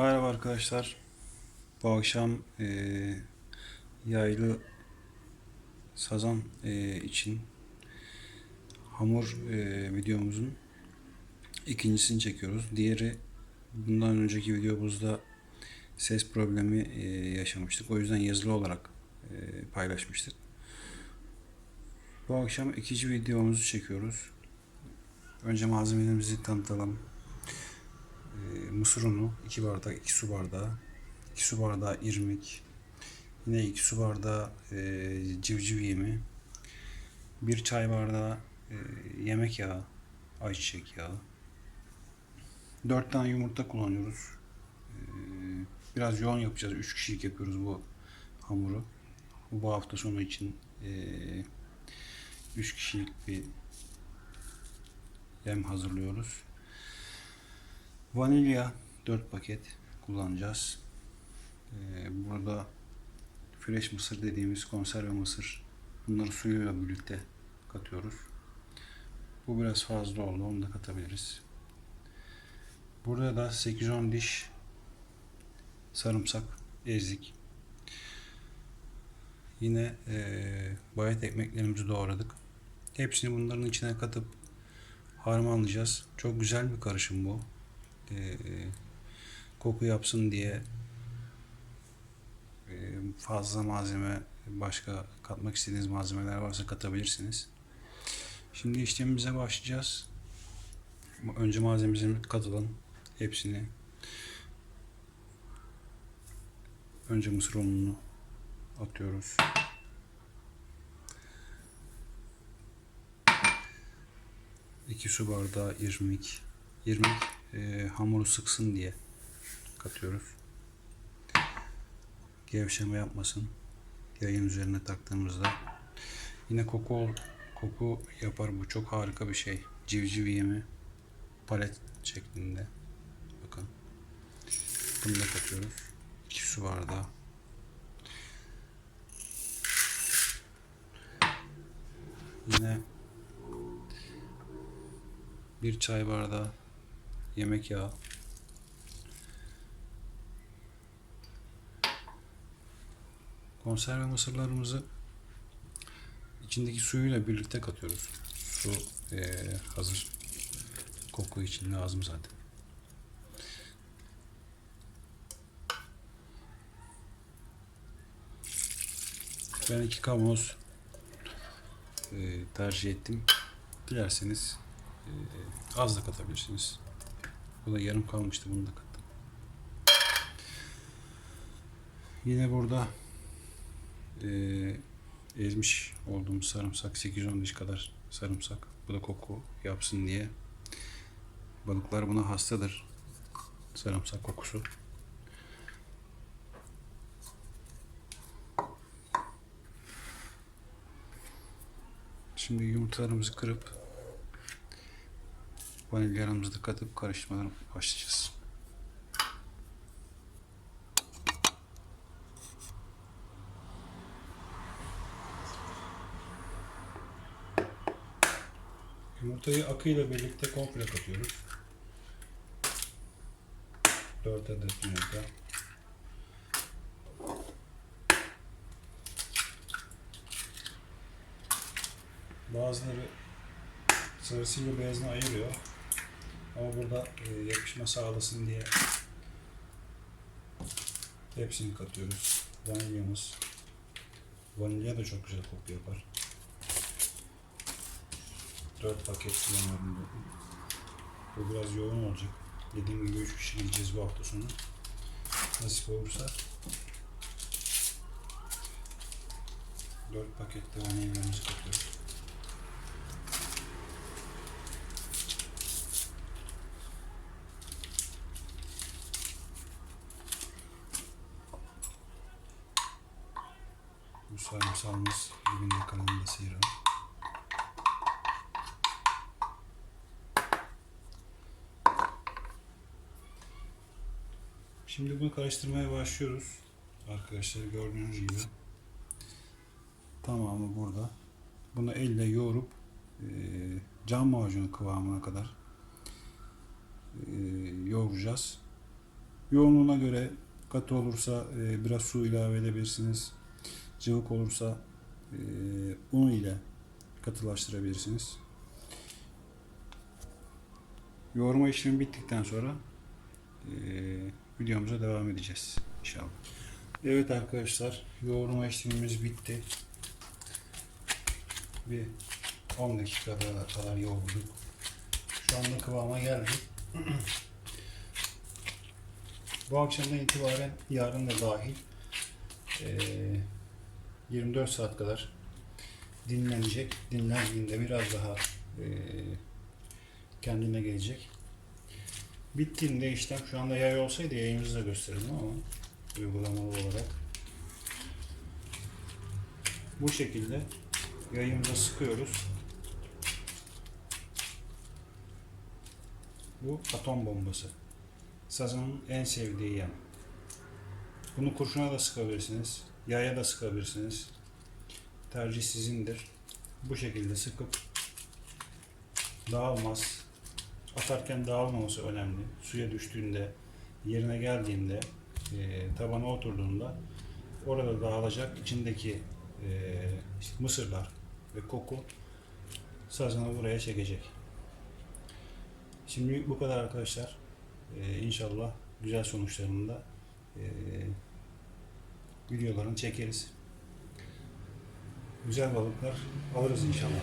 Merhaba arkadaşlar. Bu akşam e, yaylı sazan e, için hamur e, videomuzun ikincisini çekiyoruz. Diğeri bundan önceki videomuzda ses problemi e, yaşamıştık. O yüzden yazılı olarak e, paylaşmıştık. Bu akşam ikinci videomuzu çekiyoruz. Önce malzemelerimizi tanıtalım. E, mısır unu 2 bardak 2 su bardağı 2 su bardağı irmik yine 2 su bardağı e, civciv yemi 1 çay bardağı e, yemek yağı ayçiçek yağı. 4 tane yumurta kullanıyoruz. E, biraz yoğun yapacağız. 3 kişilik yapıyoruz bu hamuru. Bu hafta sonu için 3 kişilik bir yem hazırlıyoruz Vanilya 4 paket kullanacağız. Ee, burada fresh mısır dediğimiz konserve mısır. Bunları suyuyla birlikte katıyoruz. Bu biraz fazla oldu. Onu da katabiliriz. Burada da 8-10 diş sarımsak ezdik. Yine e, bayat ekmeklerimizi doğradık. Hepsini bunların içine katıp harmanlayacağız. Çok güzel bir karışım bu e, koku yapsın diye e, fazla malzeme başka katmak istediğiniz malzemeler varsa katabilirsiniz. Şimdi işlemimize başlayacağız. Önce malzememizi katalım. Hepsini. Önce mısır ununu atıyoruz. İki su bardağı irmik. İrmik e, hamuru sıksın diye katıyoruz. Gevşeme yapmasın. Yayın üzerine taktığımızda. Yine koku koku yapar bu. Çok harika bir şey. Civciv yemi palet şeklinde. Bakın. Bunu da katıyoruz. 2 su bardağı. Yine bir çay bardağı yemek yağı, konserve mısırlarımızı içindeki suyuyla birlikte katıyoruz. Su eee, hazır. Koku için lazım zaten. Ben iki kavanoz eee, tercih ettim. Dilerseniz eee, az da katabilirsiniz. Bu da yarım kalmıştı bunu da kattım. Yine burada eee, ezmiş olduğum sarımsak 8-10 diş kadar sarımsak. Bu da koku yapsın diye. Balıklar buna hastadır. Sarımsak kokusu. Şimdi yumurtalarımızı kırıp vanilyalarımızı katıp karıştırmadan başlayacağız. Yumurtayı akıyla birlikte komple katıyoruz. 4 adet yumurta. Bazıları sarısıyla beyazını ayırıyor. Ama burada e, yapışma sağlasın diye hepsini katıyoruz. Vanilyamız. Vanilya da çok güzel koku yapar. 4 paket kullanıyorum bu. Bu biraz yoğun olacak. Dediğim gibi 3 kişi gideceğiz bu hafta sonu. Nasip olursa 4 paket de vanilyamızı katıyoruz. Sarımsağımız dibinde kalanını da sıyıralım. Şimdi bunu karıştırmaya başlıyoruz. Arkadaşlar gördüğünüz gibi. Tamamı burada. Bunu elle yoğurup e, cam macunu kıvamına kadar e, yoğuracağız. Yoğunluğuna göre katı olursa e, biraz su ilave edebilirsiniz. Cıvık olursa e, un ile katılaştırabilirsiniz. Yoğurma işlemi bittikten sonra e, videomuza devam edeceğiz inşallah. Evet arkadaşlar yoğurma işlemimiz bitti. Bir 10 dakika kadar, yoğurduk. Şu anda kıvama geldi. Bu akşamdan itibaren yarın da dahil eee, 24 saat kadar dinlenecek. Dinlendiğinde biraz daha eee, kendine gelecek. Bittiğinde işlem şu anda yay olsaydı yayımızı da gösterirdim ama uygulamalı olarak bu şekilde yayımıza sıkıyoruz. Bu atom bombası. Sazanın en sevdiği yem. Bunu kurşuna da sıkabilirsiniz. Yaya da sıkabilirsiniz. Tercih sizindir. Bu şekilde sıkıp dağılmaz. Atarken dağılmaması önemli. Suya düştüğünde, yerine geldiğinde, e, tabana oturduğunda orada dağılacak içindeki e, işte mısırlar ve koku sazanı buraya çekecek. Şimdi bu kadar arkadaşlar. Ee, inşallah güzel sonuçlarını da e, videolarını çekeriz. Güzel balıklar alırız inşallah.